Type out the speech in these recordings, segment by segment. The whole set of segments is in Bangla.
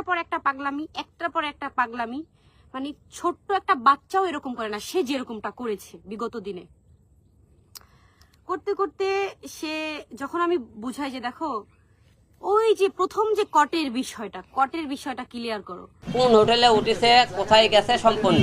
একটার পর একটা পাগলামি, একটার পর একটা পাগলামি মানে ছোট্ট একটা বাচ্চাও এরকম করে না, সে যেরকমটা করেছে বিগত দিনে। করতে করতে সে যখন আমি বুঝাই যে দেখো, ওই যে প্রথম যে কটের বিষয়টা কটের বিষয়টা ক্লিয়ার করো। কোন হোটেলে উঠেছে, কোথায় গেছে সম্পূর্ণ।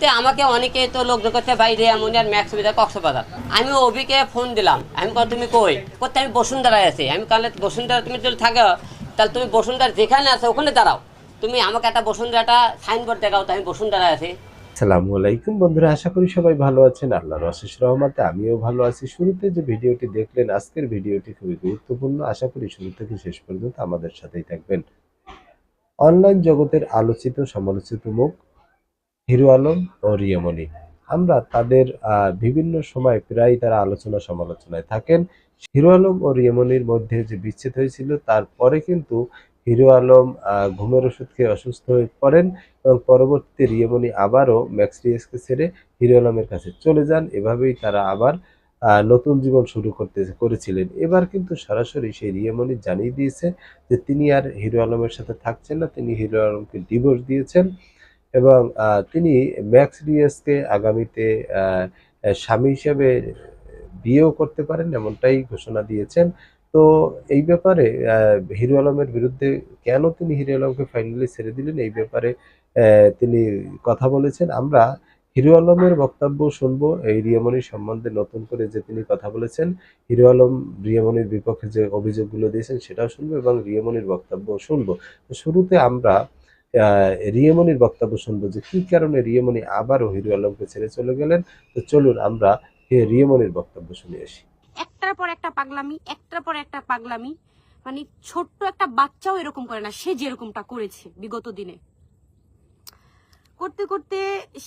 তে আমাকে অনেকে তো লোক করতে বাইরে এমন আর ম্যাক্স বিদা কক্সবাজার। আমি অভিকে ফোন দিলাম, আমি কহ তুমি কই? করতে আমি বসুন্ধরায় আছি। আমি কালে বসুন্ধরা তুমি যদি থাকো তাহলে তুমি বসুন্ধরা যেখানে আছে ওখানে দাঁড়াও। তুমি আমাকে একটা বসুন্ধরাটা সাইনবোর্ড দেখাও তো আমি বসুন্ধরায় আছি। আসসালামু আলাইকুম বন্ধুরা, আশা করি সবাই ভালো আছেন। আল্লাহর অশেষ রহমতে আমিও ভালো আছি। শুরুতে যে ভিডিওটি দেখলেন, আজকের ভিডিওটি খুবই গুরুত্বপূর্ণ। আশা করি শুরু থেকে শেষ পর্যন্ত আমাদের সাথেই থাকবেন। অনলাইন জগতের আলোচিত, সমালোচিত মুখ হিরো আলম ও রিয়মণি আমরা তাদের বিভিন্ন সময় প্রায় তারা আলোচনা সমালোচনায় থাকেন। হিরো আলম ও রিয়মণির মধ্যে যে বিচ্ছেদ হয়েছিল তারপরে কিন্তু হিরো আলম ঘুমের ওষুধ খেয়ে অসুস্থ হয়ে পড়েন এবং পরবর্তীতে রিয়মণি আবারও ম্যাক্সরিয়াসকে ছেড়ে হিরো আলমের কাছে চলে যান। এভাবেই তারা আবার নতুন জীবন শুরু করতে করেছিলেন। এবার কিন্তু সরাসরি সেই রিয়মণি জানিয়ে দিয়েছে যে, তিনি আর হিরো আলমের সাথে থাকছেন না, তিনি হিরো আলমকে ডিভোর্স দিয়েছেন। এবং তিনি ম্যাক্স রিয়াসকে আগামীতে স্বামী হিসেবে বিয়েও করতে পারেন এমনটাই ঘোষণা দিয়েছেন। তো এই ব্যাপারে হিরো আলমের বিরুদ্ধে কেন তিনি হিরু আলমকে ফাইনালি ছেড়ে দিলেন এই ব্যাপারে তিনি কথা বলেছেন। আমরা হিরো আলমের বক্তব্য শুনব এই রিয়ামনির সম্বন্ধে নতুন করে যে তিনি কথা বলেছেন। হিরো আলম রিয়ামনির বিপক্ষে যে অভিযোগগুলো দিয়েছেন সেটাও শুনব এবং রিয়ামনির বক্তব্য শুনব। শুরুতে আমরা রিয়ামনির বক্তব্য শুনব যে কি কারণে রিয়ামনি আবারও হিরো আলমকে ছেড়ে চলে গেলেন? তো চলুন আমরা রিয়ামনির বক্তব্য শুনে আসি। একটার পর একটা পাগলামি, একটার পর একটা পাগলামি মানে ছোট্ট একটা বাচ্চাও এরকম করে না, সে যেরকমটা করেছে বিগত দিনে। করতে করতে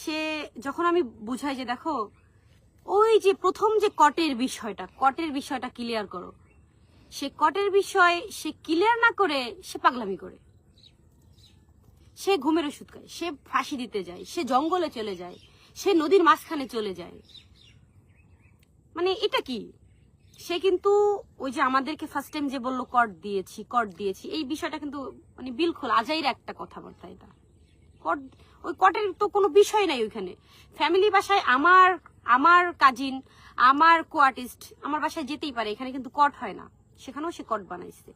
সে যখন আমি বুঝাই যে দেখো, ওই যে প্রথম যে কটের বিষয়টা কটের বিষয়টা ক্লিয়ার করো। সে কটের বিষয় সে ক্লিয়ার না করে, সে পাগলামি করে। সে ঘুমের ওষুধ খায়, সে ফাঁসি দিতে যায়, সে জঙ্গলে চলে যায়, সে নদীর মাঝখানে চলে যায়। মানে এটা কি? সে কিন্তু ওই যে আমাদেরকে ফার্স্ট টাইম যে বলল, কট দিয়েছি কট দিয়েছি, এই বিষয়টা কিন্তু মানে বিলকুল আজাইর একটা কথাবার্তা এটা। কট, ওই কটের তো কোনো বিষয় নাই ওইখানে। ফ্যামিলি বাসায় আমার আমার কাজিন আমার কো আর্টিস্ট আমার বাসায় যেতেই পারে, এখানে কিন্তু কট হয় না। সেখানেও সে কট বানাইছে।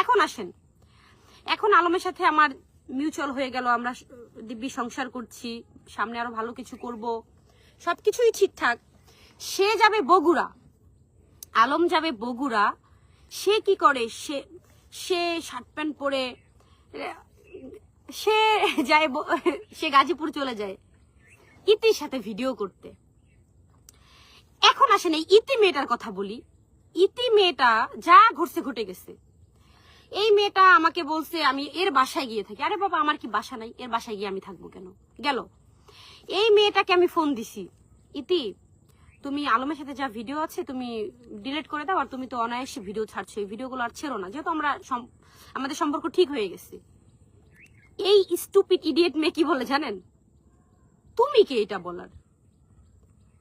এখন আসেন। এখন আলমের সাথে আমার মিউচুয়াল হয়ে গেল, আমরা দিব্যি সংসার করছি, সামনে আরও ভালো কিছু করব। সবকিছুই ঠিকঠাক। সে যাবে বগুড়া। আলম যাবে বগুড়া। সে কি করে? সে সে শার্ট প্যান্ট পরে, সে যায় সে গাজীপুর চলে যায় ইতির সাথে ভিডিও করতে। এখন আসেন এই ইতি মেয়েটার কথা বলি। ইতি মেয়েটা যা ঘটছে, ঘটে গেছে। এই মেয়েটা আমাকে বলছে আমি এর বাসায় গিয়ে থাকি। আরে বাবা, আমার কি বাসা নাই? এর বাসায় গিয়ে আমি থাকব কেন? গেল। এই মেয়েটাকে আমি ফোন দিছি। ইতি, তুমি আলমের সাথে যা ভিডিও আছে, তুমি ডিলিট করে দাও আর তুমি তো অনায়াসে ভিডিও ছাড়ছো। এই ভিডিওগুলো আর ছেড়ো না। যেহেতু আমরা আমাদের সম্পর্ক ঠিক হয়ে গেছে। এই স্টুপিড ইডিয়েট মেয়ে কি বলে জানেন? তুমি কে এটা বলার?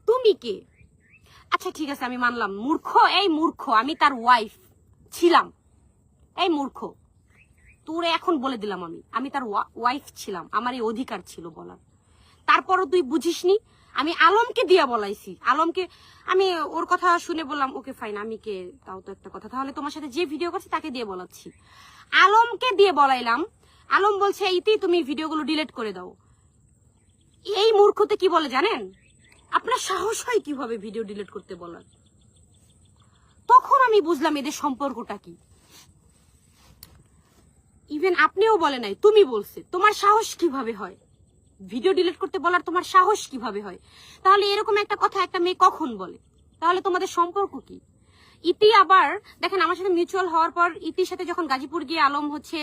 তুমি কে? আচ্ছা ঠিক আছে, আমি মানলাম। মূর্খ, এই মূর্খ, আমি তার ওয়াইফ ছিলাম। এই মূর্খ। তোরে এখন বলে দিলাম আমি। আমি তার ওয়াইফ ছিলাম। আমার এই অধিকার ছিল বলার। তারপরও তুই বুঝিসনি? আমি আলমকে দিয়া বলাইছি। আলমকে আমি ওর কথা শুনে বললাম, ওকে ফাইন আমি কে? তাও তো একটা কথা। তাহলে তোমার সাথে যে ভিডিও করছে, তাকে দিয়ে বলাচ্ছি। আলমকে দিয়ে বলাইলাম। আলম বলছে এইতেই তুমি ভিডিওগুলো ডিলিট করে দাও। এই মূর্খতে কি বলে জানেন? আপনার সাহস হয় কীভাবে ভিডিও ডিলিট করতে বলার? তখন আমি বুঝলাম এদের সম্পর্কটা কি। ইভেন আপনিও বলে নাই, তুমি বলছে। তোমার সাহস কীভাবে হয়? ভিডিও ডিলিট করতে বলার তোমার সাহস কীভাবে হয়? তাহলে এরকম একটা কথা একটা মেয়ে কখন বলে? তাহলে তোমাদের সম্পর্ক কি? ইতি আবার, দেখেন আমার সাথে মিউচুয়াল হওয়ার পর ইতির সাথে যখন গাজীপুর গিয়ে আলম হচ্ছে,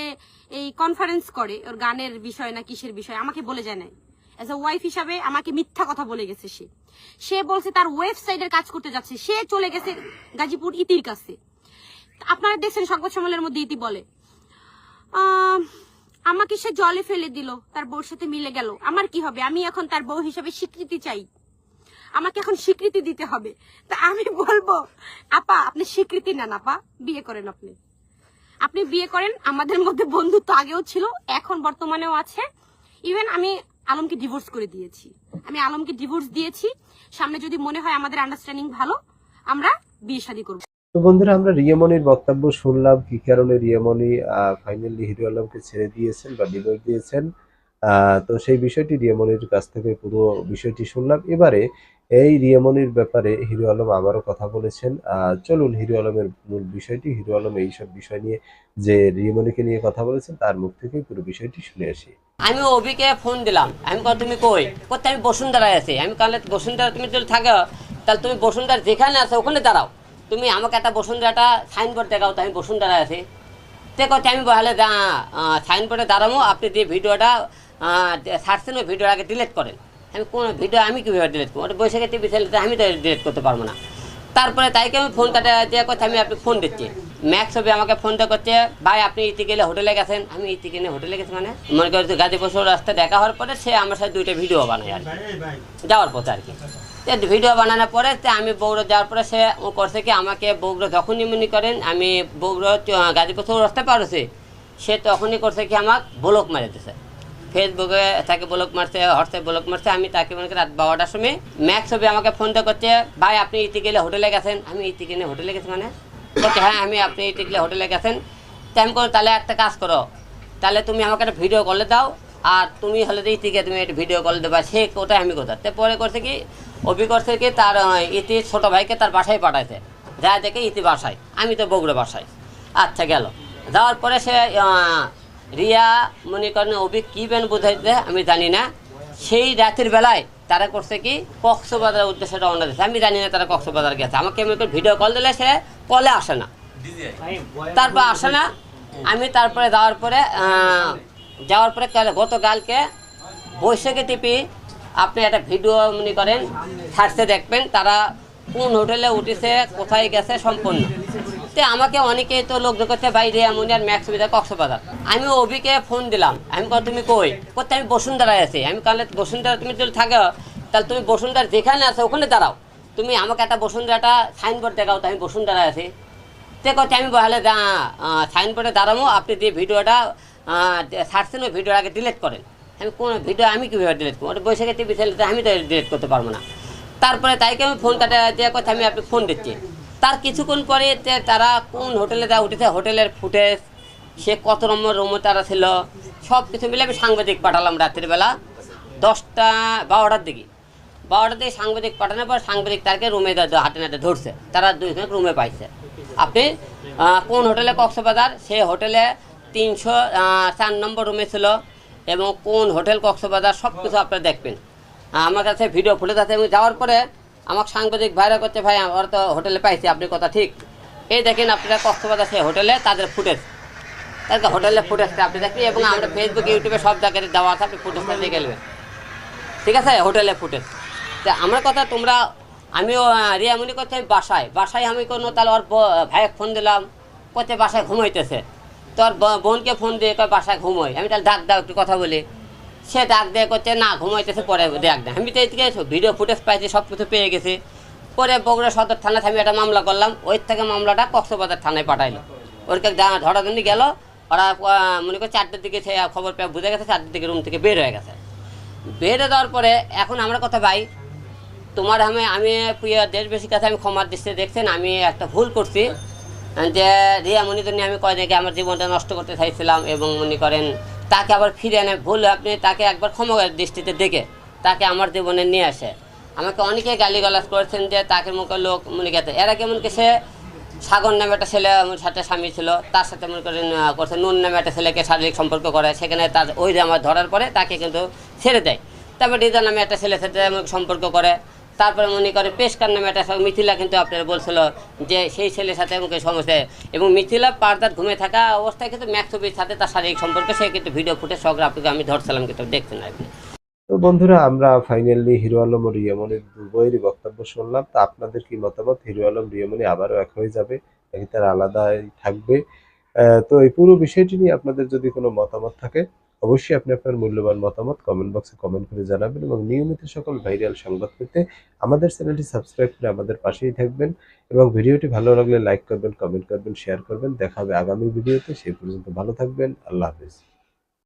এই কনফারেন্স করে, ওর গানের বিষয় না কিসের বিষয়, আমাকে বলে যায় নাই। অ্যাজ এ ওয়াইফ হিসাবে আমাকে মিথ্যা কথা বলে গেছে সে। সে বলছে তার ওয়েবসাইটের কাজ করতে যাচ্ছে। সে চলে গেছে গাজীপুর ইতির কাছে। আপনারা দেখছেন সংবাদ সম্মেলনের মধ্যে ইতি বলে। আমাকে সে জলে ফেলে দিল, তার বউর সাথে মিলে গেল। আমার কি হবে? আমি এখন তার বউ হিসেবে স্বীকৃতি চাই। আমাকে এখন স্বীকৃতি দিতে হবে। তা আমি বলব, আপা, আপনি স্বীকৃতি নেন, আপা। বিয়ে করেন আপনি। আপনি বিয়ে করেন, আমাদের মধ্যে বন্ধুত্ব আগেও ছিল, এখন বর্তমানেও আছে। ইভেন আমি আলমকে ডিভোর্স করে দিয়েছি। আমি আলমকে ডিভোর্স দিয়েছি। সামনে যদি মনে হয় আমাদের আন্ডারস্ট্যান্ডিং ভালো, আমরা বিয়ে শাদী করব। তো বন্ধুরা, আমরা রিয়ামনির বক্তব্য শুনলাম, কি কারণে রিয়ামনি ফাইনালি হিরো আলমকে ছেড়ে দিয়েছেন বা ডিভোর্স দিয়েছেন। তো সেই বিষয়টি রিয়ামনির কাছ থেকে পুরো বিষয়টি শুনলাম। এবারে এই রিয়ামনির ব্যাপারে হিরো আলম আবারও কথা বলেছেন। চলুন হিরো আলমের মূল বিষয়টি, হিরো আলম এইসব বিষয় নিয়ে যে রিয়ামনিকে নিয়ে কথা বলেছেন, তার মুখ থেকেই পুরো বিষয়টি শুনে আসি। আমি অভিকে ফোন দিলাম। আমি কহ তুমি কই? করতে আমি বসুন্ধরায় আছি। আমি কালে বসুন্ধরা, তুমি যদি থাকো, তাহলে তুমি বসুন্ধরা যেখানে আছো, ওখানে দাঁড়াও। তুমি আমাকে একটা বসুন্ধরাটা সাইনবোর্ড দেখাও তো আমি বসুন্ধরা আছি। তে কথা আমি বলে সাইনবোর্ডে দাঁড়াবো আপনি যে ভিডিওটা ছাড়ছেন ওই ভিডিওর আগে ডিলিট করেন। আমি কোন ভিডিও? আমি কীভাবে ডিলিট করব? ওটা বৈশাখে টিভি চ্যানেলতে আমি তো ডিলিট করতে পারব না। তারপরে তাইকে আমি ফোন কাটা যে কথা আমি আপনি ফোন দিচ্ছি। ম্যাক্স হবে আমাকে ফোন দিয়ে করছে ভাই আপনি ইতি গেলে হোটেলে গেছেন? আমি ইতি গেলে হোটেলে গেছি মানে? মনে করি গাজীপুর রাস্তা দেখা হওয়ার পরে সে আমার সাথে দুইটা ভিডিও বানায় আর কি। যাওয়ার পথে আর কি। তো ভিডিও বানানোর পরে তো আমি বগুড়া যাওয়ার পরে সে করছে কি আমাকে বগুড়া যখনই মনে করেন, আমি বগুড়া চ- গাজীপুর রাস্তা পার হয়েছি, সে তখনই করছে কি আমাকে ব্লক মারে দিছে। ফেসবুকে তাকে ব্লক মারছে হোয়াটসঅ্যাপ ব্লক মারছে, আমি তাকে মনে করি রাত বারোটার সময় ম্যাক্স হবে আমাকে ফোন দিয়ে করছে, ভাই, আপনি ইতি গেলে হোটেলে গেছেন? আমি ইতি গেলে হোটেলে গেছি মানে? বলছে হ্যাঁ আমি আপনি ইতি গেলে হোটেলে গেছেন। তো আমি করো তাহলে একটা কাজ করো, তাহলে তুমি আমাকে একটা ভিডিও কলে দাও, আর তুমি হলে যে ইতিকে তুমি একটা ভিডিও কল দেবা, সে কোথায়, আমি কোথায়? তো পরে করছে কি অভি করছে কি তার ইতি, ছোট ভাইকে তার বাসায় পাঠাইছে। যা দেখে ইতি বাসায়। আমি তো বগুড়া বাসায়। আচ্ছা গেল। যাওয়ার পরে সে রিয়া মনে করেন, অভি কী বেন বোঝাইতে আমি জানি না। সেই রাতের বেলায় তারা করছে কি কক্সবাজার উদ্দেশ্যে রওনা দিয়েছে। আমি জানি না তারা কক্সবাজার গেছে। আমাকে এমনি ভিডিও কল দিলে সে কলে আসে না। তারপর আসে না। আমি তারপরে যাওয়ার পরে যাওয়ার পরে কাল- গতকালকে বৈশাখী টিপি আপনি একটা ভিডিও মনে করেন ছাড়তে দেখবেন, তারা কোন হোটেলে উঠেছে, কোথায় গেছে সম্পূর্ণ। তো আমাকে অনেকেই তো লোক করতে বাইরে এমন আর ম্যাক্স সুবিধা কক্সবাজার। আমি অভিকে ফোন দিলাম। আমি কহ তুমি কই? করতে আমি বসুন্ধরায় আছি। আমি কালে বসুন্ধরা, তুমি যদি থাকো, তাহলে তুমি বসুন্ধরা যেখানে আছো, ওখানে দাঁড়াও। তুমি আমাকে একটা বসুন্ধরাটা সাইনবোর্ড দেখাও, তো আমি বসুন্ধরায় আছি। তে কথা আমি বলে সাইনবোর্ডে দাঁড়াবো আপনি যে ভিডিওটা ছাড়ছেন ওই ভিডিওর আগে ডিলিট করেন। আমি কোন ভিডিও, আমি কীভাবে ডিলিট করব? ওটা বৈশাখে টিভি চ্যানেলতে আমি তো ডিলিট করতে পারব না। তারপরে তাইকে আমি ফোন কাটা দেওয়ার কথা আমি আপনি ফোন দিচ্ছি। তার কিছুক্ষণ পরে তারা কোন হোটেলে দেওয়া উঠেছে, হোটেলের ফুটেজ সে কত নম্বর রুমে তারা ছিল সব কিছু মিলে আমি সাংবাদিক পাঠালাম রাত্রির বেলা, দশটা, বারোটার দিকে। বারোটার দিকে সাংবাদিক পাঠানোর পর সাংবাদিক তারকে রুমে হাটে নাটে ধরছে। তারা দুইজন রুমে পাইছে। আপনি কোন হোটেলে কক্সবাজার, সে হোটেলে তিনশো চার নম্বর রুমে ছিল। এবং কোন হোটেল, কক্সবাজার সব কিছু আপনারা দেখবেন। আমার কাছে ভিডিও ফুটে আছে এবং যাওয়ার পরে আমাকে সাংবাদিক ভাইরা করছে ভাই, আমার তো হোটেলে পাইছি, আপনি কথা ঠিক। এই দেখেন আপনারা কক্সবাজার সেই হোটেলে তাদের ফুটেজ। তাদেরকে হোটেলে ফুটেজটা আপনি দেখবেন এবং আমরা ফেসবুক ইউটিউবে সব জায়গায় দেওয়া আছে, আপনি ফুটেজটা দেখে নেবেন। ঠিক আছে? হোটেলে ফুটেজ। তা আমার কথা, তোমরা, আমিও রিয়া রিয়ামনি করতে বাসায়। বাসায় আমি কোনো, তাহলে ওর ভাইয়ের ফোন দিলাম। কোথায় বাসায় ঘুমাইতেছে তোর বোনকে ফোন দিয়ে কয়, বাসায় ঘুমোয় আমি তাহলে ডাক দাও, একটু কথা বলি। সে ডাক দিয়ে করছে, না, ঘুমাইতেছে, পরে ডাক দেয় আমি তো এদিকে ভিডিও ফুটেজ পাইছি সব কিছু পেয়ে গেছি। পরে বগুড়া সদর থানাতে আমি একটা মামলা করলাম, ওই থেকে মামলাটা কক্সবাজার থানায় পাঠাইলো। ওরকে ধরা ধরাধরি গেল, ওরা মনে করি চারটের দিকে সে খবর পেয়ে বুঝে গেছে, চারটের দিকে রুম থেকে বের হয়ে গেছে। বেড়ে দেওয়ার পরে এখন আমরা কথা ভাই, তোমার আমি আমি প্রিয় দেশবাসীর কাছে আমি ক্ষমার দৃষ্টি দেখছেন, আমি একটা ভুল করছি। যে রিয়া মনিদের নিয়ে আমি কয়দিনকে আমার জীবনটা নষ্ট করতে চাইছিলাম এবং মনে করেন তাকে আবার ফিরে এনে ভুল আপনি তাকে একবার ক্ষমা দৃষ্টিতে দেখে তাকে আমার জীবনে নিয়ে আসে। আমাকে অনেকে গালিগালাজ করেছেন যে তাকে মুখে লোক মনে গেছে এরা কেমন কি সে সাগর নামে একটা ছেলে সাথে স্বামী ছিল, তার সাথে মনে করেন করছে, নুন নামে একটা ছেলেকে শারীরিক সম্পর্ক করে সেখানে তার ওই আমার ধরার পরে তাকে কিন্তু ছেড়ে দেয়। তারপর রিজা নামে একটা ছেলের সাথে সম্পর্ক করে তারপরে মনে করে পেশকার নামে একটা মিথিলা কিন্তু আপনার বলছিল যে সেই ছেলের সাথে আমাকে সমস্যা। এবং মিথিলা পার্দার ঘুমে থাকা অবস্থায় কিন্তু ম্যাক্সবির সাথে তার শারীরিক সম্পর্ক, সে কিন্তু ভিডিও ফুটে সগরা আপনাকে আমি ধরছিলাম কিন্তু দেখছেন আপনি তো বন্ধুরা, আমরা ফাইনালি হিরো আলম ও রিয়ামনির উভয়েরই বক্তব্য শুনলাম। তা আপনাদের কি মতামত? হিরো আলম রিয়ামনি আবারও এক হয়ে যাবে তারা আলাদাই থাকবে? তো এই পুরো বিষয়টি নিয়ে আপনাদের যদি কোনো মতামত থাকে অবশ্যই আপনি আপনার মূল্যবান মতামত কমেন্ট বক্সে কমেন্ট করে জানাবেন এবং নিয়মিত সকল ভাইরাল সংবাদ পেতে আমাদের চ্যানেলটি সাবস্ক্রাইব করে আমাদের পাশেই থাকবেন এবং ভিডিওটি ভালো লাগলে লাইক করবেন কমেন্ট করবেন শেয়ার করবেন। দেখা হবে আগামী ভিডিওতে। সেই পর্যন্ত ভালো থাকবেন। আল্লাহ হাফিজ।